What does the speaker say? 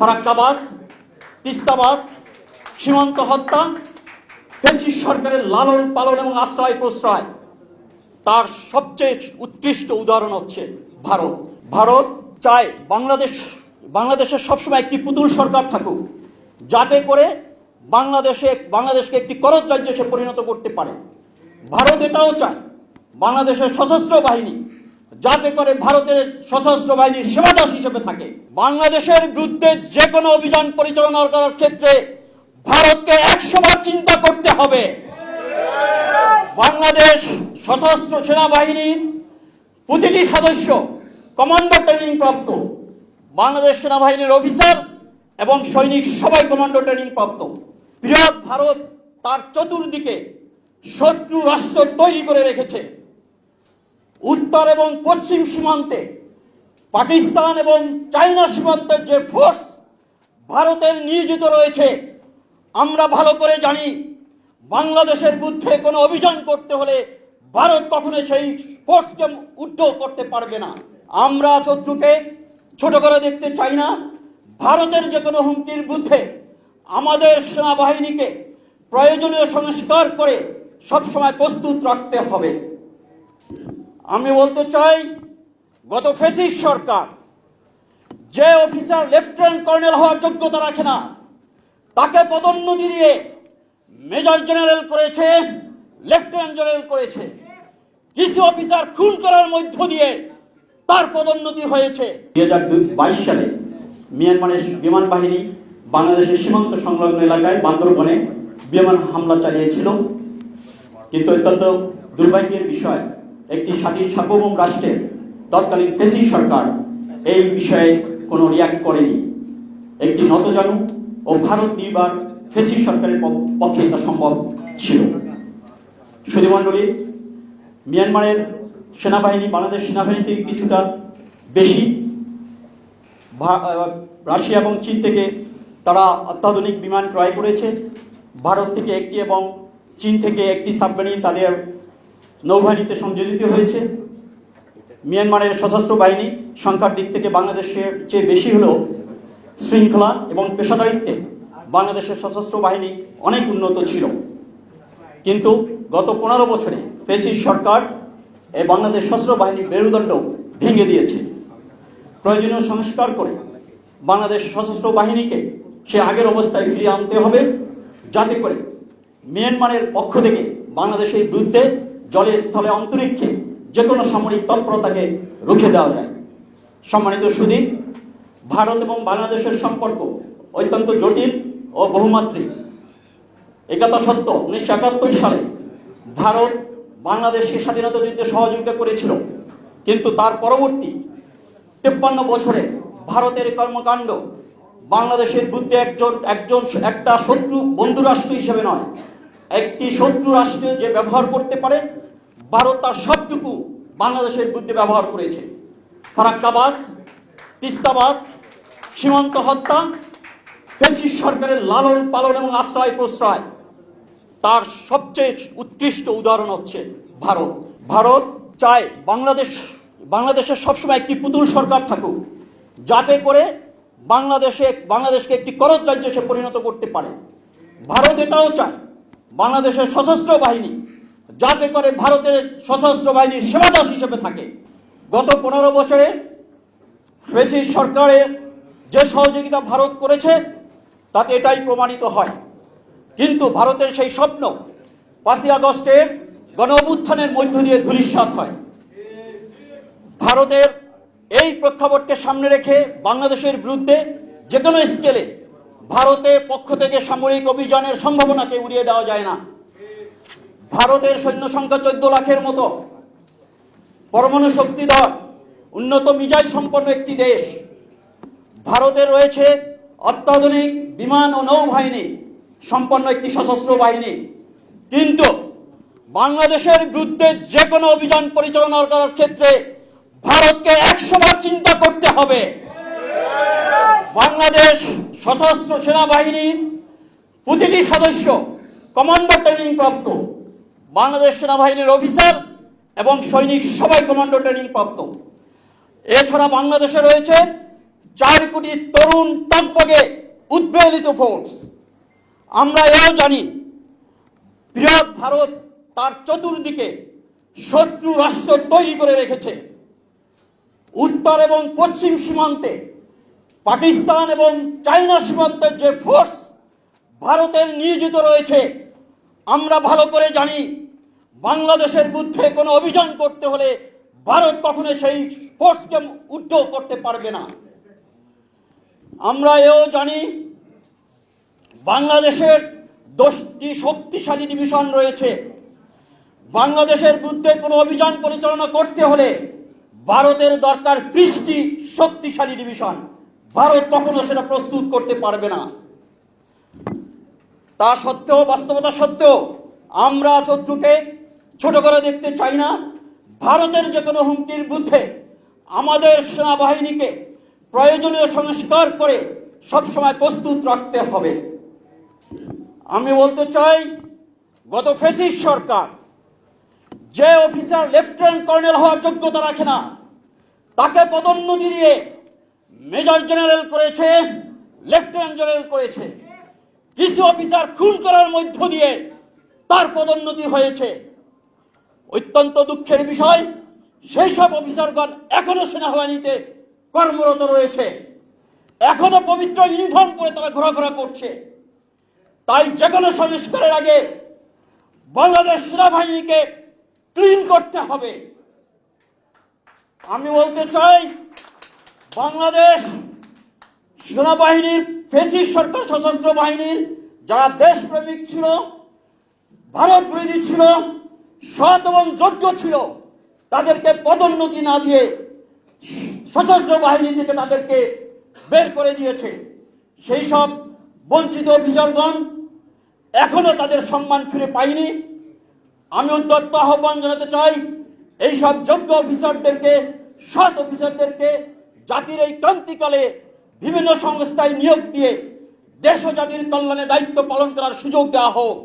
ফারাক্কাবাদ, তিস্তাবাদ, সীমান্ত হত্যা, ফেসিস সরকারের লালন পালন এবং আশ্রয় প্রশ্রয়। তার সবচেয়ে উৎকৃষ্ট উদাহরণ হচ্ছে ভারত। ভারত চায় বাংলাদেশ বাংলাদেশের সবসময় একটি পুতুল সরকার থাকুক, যাতে করে বাংলাদেশে, বাংলাদেশকে একটি করদ রাজ্যে সে পরিণত করতে পারে। ভারত এটাও চায় বাংলাদেশের সশস্ত্র বাহিনী যাতে করে ভারতের সশস্ত্র বাহিনীর সেবাদাস হিসেবে থাকে। বাংলাদেশের বিরুদ্ধে যে কোনো অভিযান পরিচালনা করার ক্ষেত্রে ভারতকে বার চিন্তা করতে হবে। বাংলাদেশ সশস্ত্র সেনাবাহিনীর প্রতিটি সদস্য কমান্ডো ট্রেনিং প্রাপ্ত, বাংলাদেশ সেনাবাহিনীর অফিসার এবং সৈনিক সবাই কমান্ডো ট্রেনিং প্রাপ্ত। বৃহৎ ভারত তার চতুর্দিকে শত্রু রাষ্ট্র তৈরি করে রেখেছে। উত্তর এবং পশ্চিম সীমান্তে পাকিস্তান এবং চায়না সীমান্তের যে ফোর্স ভারতের নিয়োজিত রয়েছে। আমরা ভালো করে জানি, বাংলাদেশের বিরুদ্ধে কোনো অভিযান করতে হলে ভারত কখনো সেই ফোর্সকে উদ্ধ করতে পারবে না। আমরা শত্রুকে ছোট করে দেখতে চাই না। ভারতের যে কোনো হুমকির বিরুদ্ধে আমাদের সেনাবাহিনীকে প্রয়োজনীয় সংস্কার করে সবসময় প্রস্তুত রাখতে হবে। আমি বলতে চাই, গত ফেসিস সরকার যে অফিসার লেফটেন্যান্ট কর্নেল হওয়ার যোগ্যতা রাখে না, তাকে পদোন্নতি দিয়ে মেজর জেনারেল করেছে, লেফটেন্যান্ট জেনারেল করেছে। কিছু অফিসার খুন করার মধ্য দিয়ে তার পদোন্নতি হয়েছে। দুই হাজার বাইশ সালে মিয়ানমারের বিমান বাহিনী বাংলাদেশের সীমান্ত সংলগ্ন এলাকায় বান্দরবনে বিমান হামলা চালিয়েছিল। কিন্তু অত্যন্ত দুর্ভাগ্যের বিষয় একটি স্বাধীন সার্বভৌম রাষ্ট্রের তৎকালীন ফেসি সরকার এই বিষয়ে কোনো রিয়াক্ট করেনি। একটি নতজানু ও ভারত নির্বার ফেসি সরকারের পক- পক্ষে তা সম্ভব ছিল। সুধীমণ্ডলী, মিয়ানমারের সেনাবাহিনী বাংলাদেশ সেনাবাহিনী থেকে কিছুটা বেশি রাশিয়া এবং চীন থেকে তারা অত্যাধুনিক বিমান ক্রয় করেছে। ভারত থেকে একটি এবং চীন থেকে একটি সাবমেরিন তাদের নৌবাহিনীতে সংযোজিত হয়েছে। মিয়ানমারের সশস্ত্র বাহিনী সংখ্যার দিক থেকে বাংলাদেশের চেয়ে বেশি হলেও শৃঙ্খলা এবং পেশাদারিত্বে বাংলাদেশের সশস্ত্র বাহিনী অনেক উন্নত ছিল। কিন্তু গত পনেরো বছরে ফেসিস সরকার এই বাংলাদেশ সশস্ত্র বাহিনীর মেরুদণ্ড ভেঙে দিয়েছে। প্রয়োজনীয় সংস্কার করে বাংলাদেশ সশস্ত্র বাহিনীকে সে আগের অবস্থায় ফিরিয়ে আনতে হবে, যাতে করে মিয়ানমারের পক্ষ থেকে বাংলাদেশের বিরুদ্ধে জলে স্থলে অন্তরিক্ষে যে কোনো সামরিক তৎপরতাকে রুখে দেওয়া যায়। সম্মানিত সুদীপ, ভারত এবং বাংলাদেশের সম্পর্ক অত্যন্ত জটিল ও বহুমাত্রিক। একথা সত্য, উনিশশো একাত্তর সালে ভারত বাংলাদেশকে স্বাধীনতা যুদ্ধে সহযোগিতা করেছিল। কিন্তু তার পরবর্তী তেপ্পান্ন বছরে ভারতের কর্মকাণ্ড বাংলাদেশের বুদ্ধে একজন একজন, একটা শত্রু বন্ধু রাষ্ট্র হিসেবে নয় একটি শত্রু রাষ্ট্র যে ব্যবহার করতে পারে, ভারত তার সবটুকু বাংলাদেশের বুদ্ধে ব্যবহার করেছে। ফারাক্কাবাদ, তিস্তাবাদ, সীমান্ত হত্যা, ফেসিস সরকারের লালন পালন এবং আশ্রয় প্রশ্রয়, তার সবচেয়ে উৎকৃষ্ট উদাহরণ হচ্ছে ভারত। ভারত চায় বাংলাদেশ, বাংলাদেশের সবসময় একটি পুতুল সরকার থাকুক, যাতে করে বাংলাদেশে, বাংলাদেশকে একটি করজ রাজ্যে সে পরিণত করতে পারে। ভারত এটাও চায় বাংলাদেশের সশস্ত্র বাহিনী যাতে করে ভারতের সশস্ত্র বাহিনীর সেবাদাস হিসেবে থাকে। গত পনেরো বছরে ফেসিস সরকারের যে সহযোগিতা ভারত করেছে, তাতে এটাই প্রমাণিত হয়। কিন্তু ভারতের সেই স্বপ্ন পাঁচই আগস্টের গণ অভ্যুত্থানের মধ্য দিয়ে ধূলিসাৎ হয়। ভারতের এই প্রেক্ষাপটকে সামনে রেখে বাংলাদেশের বিরুদ্ধে যে কোনো স্কেলে ভারতের পক্ষ থেকে সামরিক অভিযানের সম্ভাবনাকে উড়িয়ে দেওয়া যায় না। ভারতের সৈন্য সংখ্যা চোদ্দ লাখের মতো। পরমাণু শক্তিধর উন্নত মিজাইল সম্পন্ন একটি দেশ। ভারতের রয়েছে অত্যাধুনিক বিমান ও নৌবাহিনী, সম্পন্ন একটি সশস্ত্র বাহিনী। কিন্তু বাংলাদেশের বিরুদ্ধে যে কোনো অভিযান পরিচালনা করার ক্ষেত্রে ভারতকে বার চিন্তা করতে হবে। বাংলাদেশ সশস্ত্র সেনাবাহিনীর প্রতিটি সদস্য কমান্ডো ট্রেনিং প্রাপ্ত, বাংলাদেশ সেনাবাহিনীর অফিসার এবং সৈনিক সবাই কমান্ডো ট্রেনিং প্রাপ্ত। এছাড়া বাংলাদেশে রয়েছে চার কোটি তরুণ তকবগে উদ্বেলিত ফোর্স আমরা এও জানি বৃহৎ ভারত তার চতুর্দিকে শত্রু রাষ্ট্র তৈরি করে রেখেছে। উত্তর এবং পশ্চিম সীমান্তে পাকিস্তান এবং চাইনা সীমান্তের যে ফোর্স ভারতের নিয়োজিত রয়েছে। আমরা ভালো করে জানি, বাংলাদেশের বিরুদ্ধে কোনো অভিযান করতে হলে ভারত কখনো সেই ফোর্সকে উদ্যোগ করতে পারবে না। আমরা এও জানি, বাংলাদেশের দশটি শক্তিশালী ডিভিশন রয়েছে। বাংলাদেশের বিরুদ্ধে কোনো অভিযান পরিচালনা করতে হলে ভারতের দরকার ত্রিশটি শক্তিশালী ডিভিশন ভারত কখনো সেটা প্রস্তুত করতে পারবে না। তা সত্ত্বেও, বাস্তবতা সত্ত্বেও, আমরা শত্রুকে ছোট করে দেখতে চাই না। ভারতের যে কোনো হুমকির বিরুদ্ধে আমাদের সেনাবাহিনীকে প্রয়োজনীয় সংস্কার করে সবসময় প্রস্তুত রাখতে হবে। আমি বলতে চাই, গত ফেসিস সরকার যে অফিসার লেফটেন্যান্ট কর্নেল হওয়ার যোগ্যতা রাখে না, তাকে পদোন্নতি দিয়ে মেজর জেনারেল করেছে, লেফটেন্যান্ট জেনারেল করেছে কিছু অফিসার খুন করার মধ্য দিয়ে তার পদোন্নতি হয়েছে। অত্যন্ত দুঃখের বিষয় সেই সব অফিসারগণ এখনও সেনাবাহিনীতে কর্মরত রয়েছে। এখনও পবিত্র ইউনিফর্ম পরে তারা ঘোরাফেরা করছে। তাই যে কোনো সংস্কারের আগে বাংলাদেশ সেনাবাহিনীকে ক্লিন করতে হবে। আমি বলতে চাই বাংলাদেশ সেনাবাহিনীর ফেসিস সরকার সশস্ত্র বাহিনীর যারা দেশপ্রেমিক ছিল, ভারত বিরোধী ছিল, সৎ এবং যোগ্য ছিল, তাদেরকে পদোন্নতি না দিয়ে সশস্ত্র বাহিনী থেকে তাদেরকে বের করে দিয়েছে। সেই সব বঞ্চিত অফিসারগণ এখনও তাদের সম্মান ফিরে পায়নি। আমি উদ্যত্ত আহ্বান জানাতে চাই এই সব যোগ্য অফিসারদেরকে, সৎ অফিসারদেরকে জাতির এই ক্রান্তিকালে বিভিন্ন সংস্থায় নিয়োগ দিয়ে দেশ ও জাতির কল্যাণে দায়িত্ব পালন করার সুযোগ দেওয়া হোক।